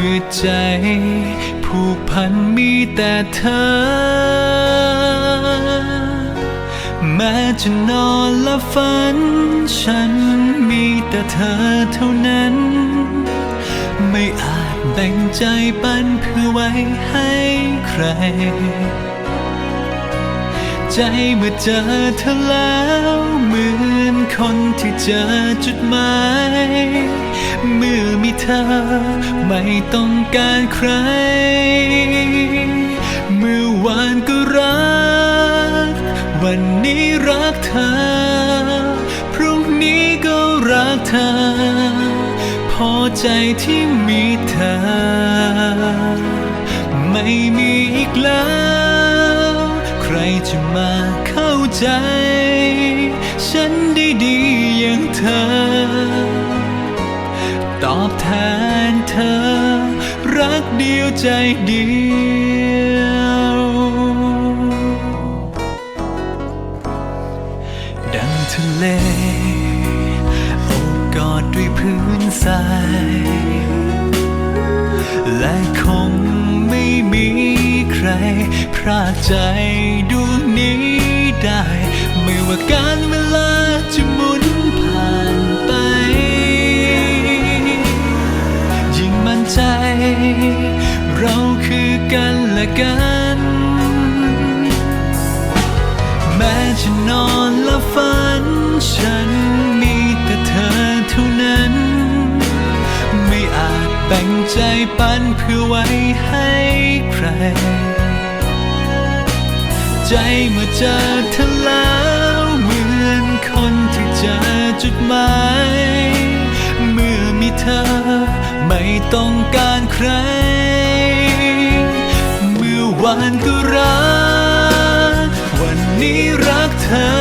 มืดใจ ผูกพันมีแต่เธอ แม้จะนอนและฝัน ฉันมีแต่เธอเท่านั้น ไม่อาจแบ่งใจปันเพื่อไว้ให้ใคร ใจเมื่อเจอเธอแล้วเหมือ ที่เจอจุดหมายเมื่อมีเธอไม่ต้องการใคร เมื่อวานก็รัก วันนี้รักเธอ พรุ่งนี้ก็รักเธอ พอใจที่มีเธอ ไม่มีอีกแล้ว ใครจะมาเข้าใจ ฉัน ยงเธอ ตอบแทนเธอ รักเดียวใจเดียว ดังทะเลโอบกอดด้วยพื้นทรายและคงไม่มีใครพรากใจดวงนี้ได้ ไม่ว่าการ กันและกัน แม้จะนอนและฝัน ฉันมีแต่เธอเท่านั้น ไม่อาจแบ่งใจปันเพื่อไว้ให้ใคร ใจเมื่อเจอเธอแล้วเหมือนคนที่เจอจุดหมายเมื่อมีเธอไม่ต้องการใคร วานก็รัก วันนี้รักเธอ